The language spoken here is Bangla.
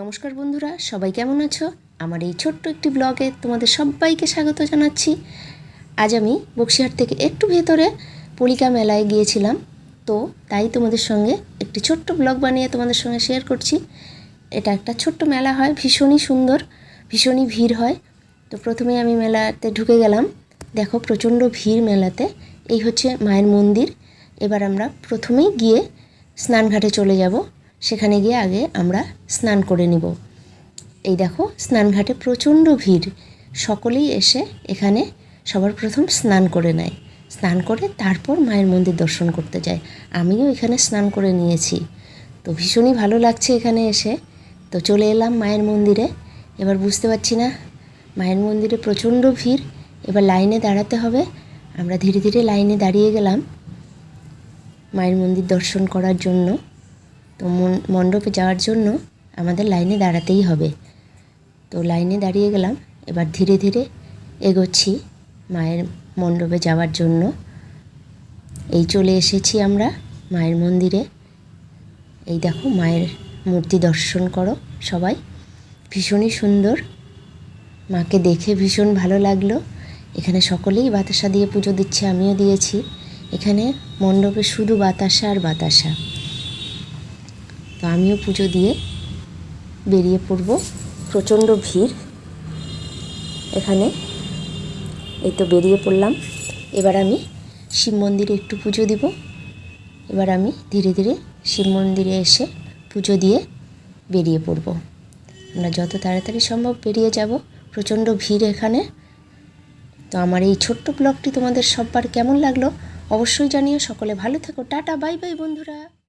নমস্কার বন্ধুরা, সবাই কেমন আছো? আমার এই ছোট্ট একটি ব্লগে তোমাদের সবাইকে স্বাগত জানাচ্ছি। আজ আমি বক্সিহাট থেকে একটু ভেতরে পলিকা মেলায় গিয়েছিলাম। তো তাই তোমাদের সঙ্গে একটি ছোট্ট ব্লগ বানিয়ে তোমাদের সঙ্গে শেয়ার করছি। এটা একটা ছোট্ট মেলা হয়, ভীষণই সুন্দর, ভীষণই ভিড় হয়। তো প্রথমে আমি মেলাতে ঢুকে গেলাম। দেখো প্রচণ্ড ভিড় মেলাতে। এই হচ্ছে মায়ের মন্দির। এবার আমরা প্রথমেই গিয়ে স্নানঘাটে চলে যাব। সেখানে গিয়ে আগে আমরা স্নান করে নিব। এই দেখো স্নানঘাটে প্রচণ্ড ভিড়। সকলেই এসে এখানে সবার প্রথম স্নান করে নেয়। স্নান করে তারপর মায়ের মন্দির দর্শন করতে যায়। আমিও এখানে স্নান করে নিয়েছি। তো ভীষণই ভালো লাগছে এখানে এসে। তো চলে এলাম মায়ের মন্দিরে। এবার বুঝতে পারছি না, মায়ের মন্দিরে প্রচণ্ড ভিড়। এবার লাইনে দাঁড়াতে হবে। আমরা ধীরে ধীরে লাইনে দাঁড়িয়ে গেলাম মায়ের মন্দির দর্শন করার জন্য। তো মণ্ডপে যাওয়ার জন্য আমাদের লাইনে দাঁড়াতেই হবে। তো লাইনে দাঁড়িয়ে গেলাম, এবার ধীরে ধীরে এগোচ্ছি মায়ের মণ্ডপে যাওয়ার জন্য। এই চলে এসেছি আমরা মায়ের মন্দিরে। এই দেখো মায়ের মূর্তি দর্শন করো সবাই। ভীষণই সুন্দর। মাকে দেখে ভীষণ ভালো লাগল। এখানে সকলেই বাতাসা দিয়ে পুজো দিচ্ছে, আমিও দিয়েছি। এখানে মণ্ডপে শুধু বাতাসা আর বাতাসা। তো আমিও পুজো দিয়ে বেরিয়ে পড়ব। প্রচণ্ড ভিড়। এখানে এই তো বেরিয়ে পড়লাম। এবার আমি শিব মন্দিরে একটু পুজো দিব। এবার আমি ধীরে ধীরে শিব মন্দিরে এসে পুজো দিয়ে বেরিয়ে পড়ব। আমরা যত তাড়াতাড়ি সম্ভব বেরিয়ে যাব। প্রচণ্ড ভিড় এখানে। তো আমার এই ছোট্ট ব্লগটি তোমাদের সবার কেমন লাগল অবশ্যই জানিও। সকলে ভালো থেকো। টাটা, বাই বাই বন্ধুরা।